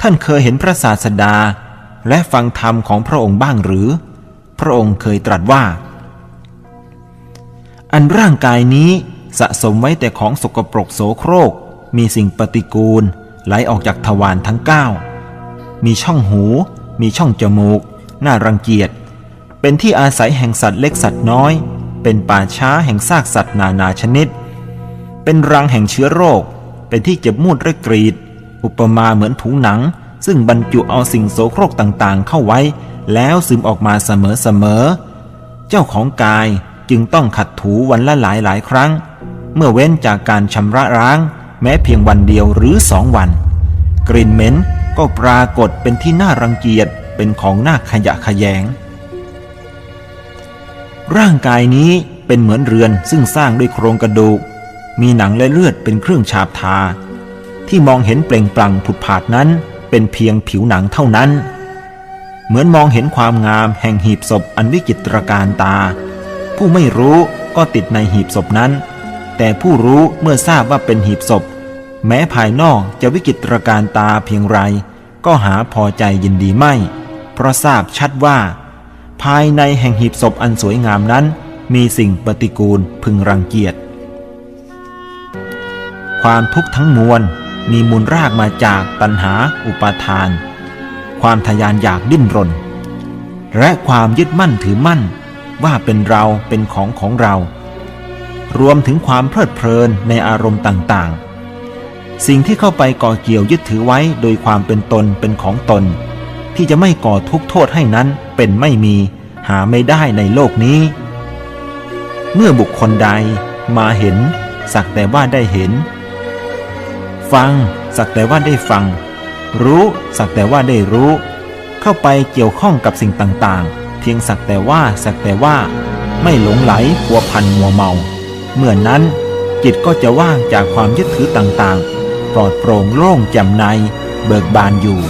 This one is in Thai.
ท่านเคยเห็นพระศาสดา และฟังธรรมของพระองค์บ้างหรือ พระองค์เคยตรัสว่า อันร่างกายนี้สะสมไว้แต่ของสกปรกโสโครก มีสิ่งปฏิกูล ไหลออกจากทวารทั้งเก้ามีช่องหู มีช่องจมูก น่ารังเกียจ เป็นที่อาศัยแห่งสัตว์เล็กสัตว์น้อย เป็นป่าช้าแห่งซากสัตว์นานาชนิด เป็นรังแห่งเชื้อโรค เป็นที่เจ็บมูดและกรีด อุปมาเหมือนถุงหนัง ซึ่งบรรจุเอาสิ่งโสโครกต่างๆ เข้าไว้ แล้วซึมออกมาเสมอๆ เจ้าของกายจึงต้องขัดถูวันละหลายหลายครั้ง เมื่อเว้นจากการชำระล้าง แม้เพียงวันเดียวหรือสองวัน กลิ่นเหม็นก็ปรากฏเป็นที่น่ารังเกียจเป็นของน่าขยะขยง ร่างกายนี้เป็นเหมือนเรือนซึ่งสร้างด้วยโครงกระดูก มีหนังและเลือดเป็นเครื่องฉาบทา ที่มองเห็นเปล่งปลั่งผุดผาดนั้น เป็นเพียงผิวหนังเท่านั้น เหมือนมองเห็นความงามแห่งหีบศพอันวิจิตรการตา ผู้ไม่รู้ก็ติดในหีบศพนั้น แต่ผู้รู้เมื่อทราบว่าเป็นหีบศพ แม้ภายนอกจะวิจิตรการตาเพียงไร ก็หาพอใจยินดีไม่ เพราะทราบชัดว่า ภายในแห่งหีบศพอันสวยงามนั้น มีสิ่งปฏิกูลพึงรังเกียจความทุกข์ทั้งมวล มีมูลรากมาจากตัณหาอุปาทาน ความทยานอยากดิ้นรน และความยึดมั่นถือมั่นว่าเป็นเราเป็นของของเรา รวมถึงความเพลิดเพลินในอารมณ์ต่างๆ สิ่งที่เข้าไปก่อเกี่ยวยึดถือไว้โดยความเป็นตนเป็นของตน ที่จะไม่ก่อทุกข์โทษให้นั้นเป็นไม่มีหาไม่ได้ในโลกนี้ เมื่อบุคคลใดมาเห็น สักแต่ว่าได้เห็น ฟัง สักแต่ว่าได้ฟัง รู้ สักแต่ว่าได้รู้ เข้าไปเกี่ยวข้องกับสิ่งต่างๆ เพียงสักแต่ว่าสักแต่ว่า ไม่หลงไหลหัวพันมัวเมา เมื่อนนั้นจิตก็จะว่างจากความยึดถือต่างๆ ปลอดโปร่งโล่งแจ่มใน เบิกบานอยู่